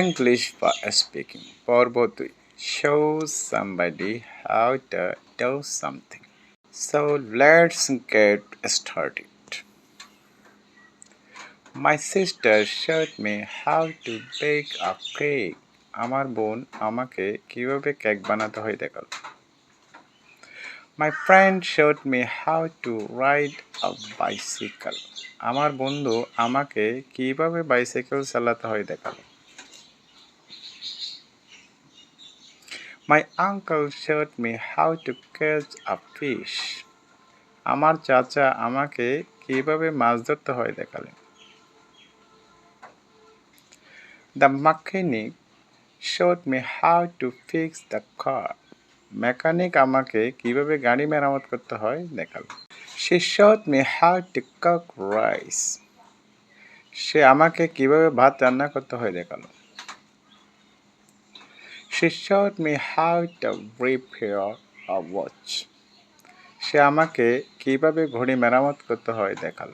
English for speaking. পর্ব দুই Show somebody how to do something. So let's get started. My sister showed me how to bake a cake. আমার বোন আমাকে কীভাবে cake বানাতে হয় দেখাল My friend showed me how to ride a bicycle. আমার বন্ধু আমাকে কীভাবে বাইসাইকেল চালাতে হয় দেখাল My uncle showed me how to catch a fish. আমার চাচা আমাকে কীভাবে মাছ ধরতে হয় দেখালেন The mechanic showed me how to fix the car. Mechanic আমাকে কীভাবে গাড়ি মেরামত করতে হয় দেখাল She showed me how to cook rice. সে আমাকে কীভাবে ভাত রান্না করতে হয় দেখাল She showed me how to repair a watch. সে আমাকে কীভাবে ঘড়ি মেরামত করতে হয় দেখাল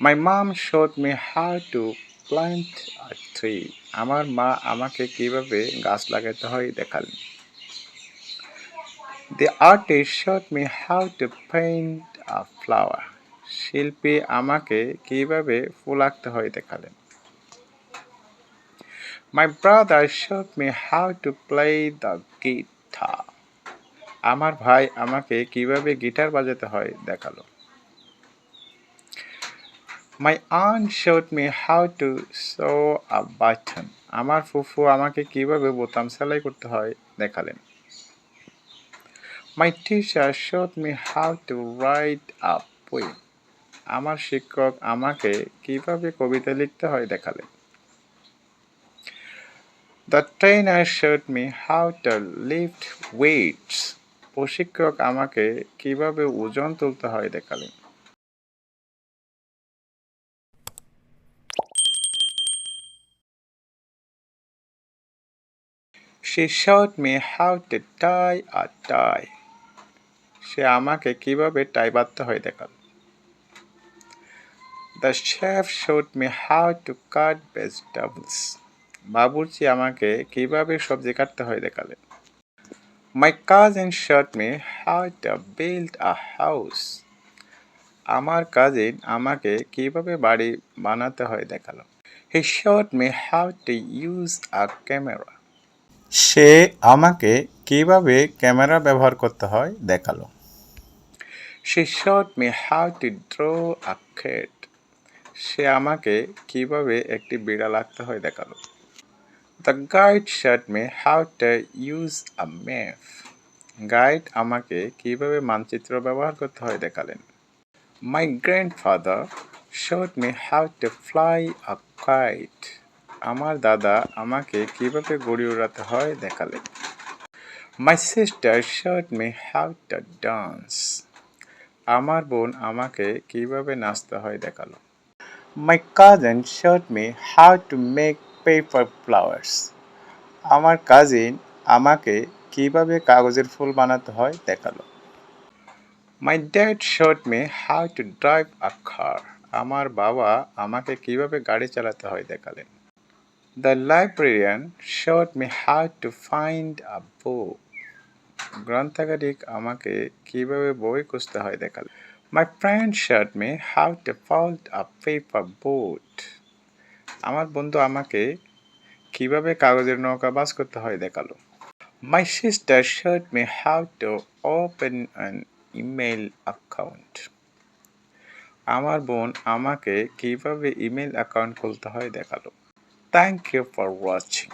My mom showed me how to plant a tree. আমার মা আমাকে কীভাবে গাছ লাগাতে হয় দেখালেন The artist showed me how to paint a flower. শিল্পী আমাকে কীভাবে ফুল আঁকতে হয় দেখালেন My brother showed me how to play the guitar. আমার ভাই আমাকে কীভাবে গিটার বাজাতে হয় দেখাল My aunt showed me how to sew a button. আমার ফুফু আমাকে কীভাবে বোতাম সেলাই করতে হয় দেখালেন My teacher showed me how to write a poem. আমার শিক্ষক আমাকে কীভাবে কবিতা লিখতে হয় দেখালেন The trainer showed me how to lift weights. প্রশিক্ষক আমাকে কীভাবে ওজন তুলতে হয় দেখালেন She showed me how to tie a tie. সে আমাকে কীভাবে টাই বাঁধতে হয় দেখাল The chef showed me how to cut vegetables. বাবুর্চি আমাকে কীভাবে সবজি কাটতে হয় দেখালেন my cousin showed me how to build a house. আমার কাজিন আমাকে কীভাবে বাড়ি বানাতে হয় দেখাল হি showed me how to use a camera. সে আমাকে কীভাবে ক্যামেরা ব্যবহার করতে হয় দেখাল She showed me how to draw a cat. সে আমাকে কীভাবে একটি বিড়াল আঁকতে হয় দেখাল The guide showed me how to use a map. Guide আমাকে কীভাবে মানচিত্র ব্যবহার করতে হয় দেখালেন My grandfather showed me how to fly a kite. আমার দাদা আমাকে কীভাবে গড়ি উড়াতে হয় দেখালেন My sister showed me how to dance. আমার বোন আমাকে কীভাবে নাচতে হয় দেখাল My cousin showed me how to make paper flowers. আমার কাজিন আমাকে কীভাবে কাগজের ফুল বানাতে হয় দেখাল। My dad showed me how to drive a car আমার বাবা আমাকে কীভাবে গাড়ি চালাতে হয় দেখালেন। The librarian showed me how to find a book গ্রন্থাগারিক আমাকে কীভাবে বই খুঁজতে হয় দেখালেন। My friend showed me how to fold a paper boat আমার বন্ধু আমাকে কীভাবে কাগজের নৌকা বাস করতে হয় দেখাল My sister showed me how to open an email account. আমার বোন আমাকে কীভাবে ইমেল অ্যাকাউন্ট খুলতে হয় দেখাল থ্যাংক ইউ ফর watching.